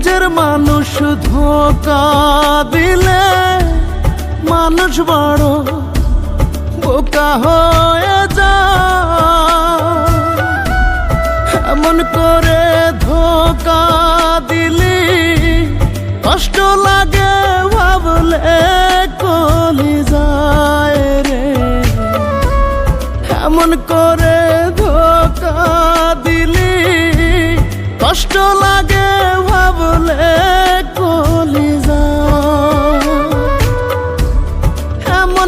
নিজের মানুষ ধোকা দিলে মানুষ বড় বোকা হয়ে যায়। এমন করে ধোকা দিলি, কষ্ট লাগে ভাবলে কলি যায় রে। এমন করে ধোকা দিলি, কষ্ট লাগে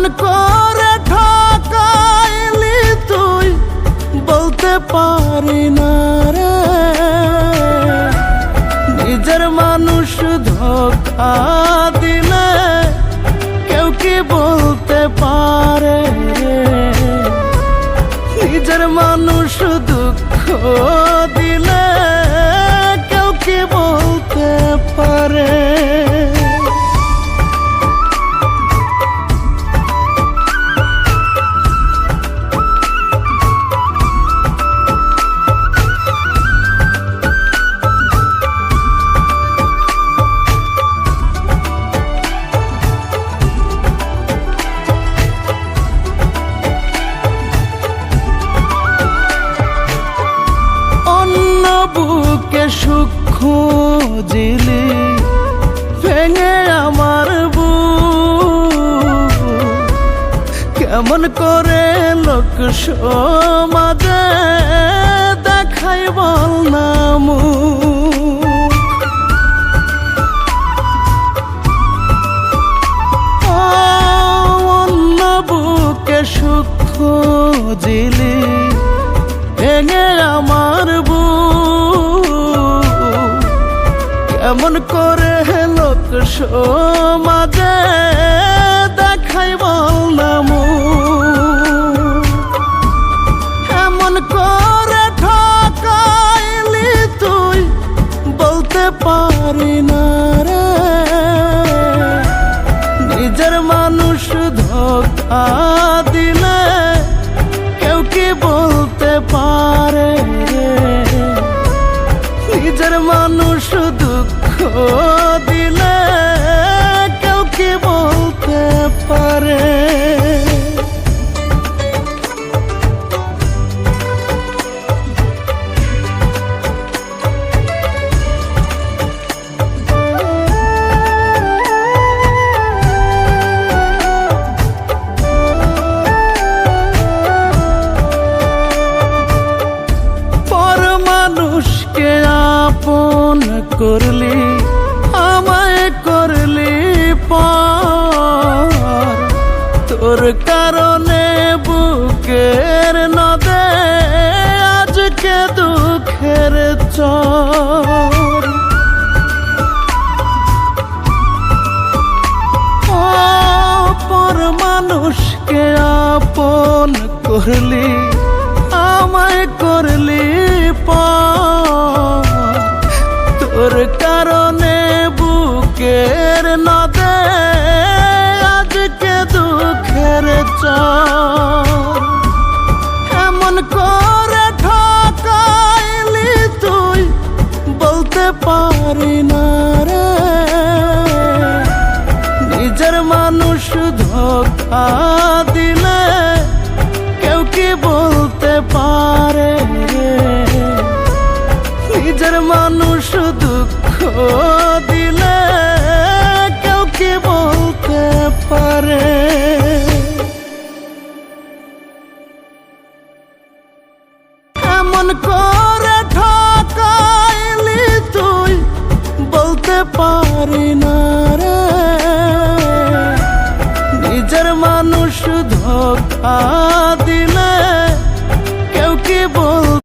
এমন করে ঠকাইলি তুই, বলতে পারি না রে। নিজের মানুষ ধোকা দিলে কেউ কি বলতে পারে নিজের মানুষ দুঃখ বুকে সুখ খুঁজিলি ভেঙে আমার বু কেমন করে লোক সমাজে দেখাই বল না মুখ। করে লোক সমাজে দেখাই বল না মুখ। এমন করে ঠকাইলি তুই, বলতে পারি না রে নিজের মানুষ ধোকা দিলে কেউ কি বলতে পারে মানুষকে আপন করলি, আমায় করলি পর। তোর কারণে বুকের নদে আজকে দুঃখের চর। অপর মানুষকে আপন করলি, আমায় করলি পর। তোর কারণে বুকের নদে আজকে দুঃখের চর। এমন করে ঠকাইলি তুই, বলতে পারি না রে। নিজের মানুষ ধোকা করে ঠকাইলি তুই বলতে পারি না রে। নিজের মানুষ ধোকা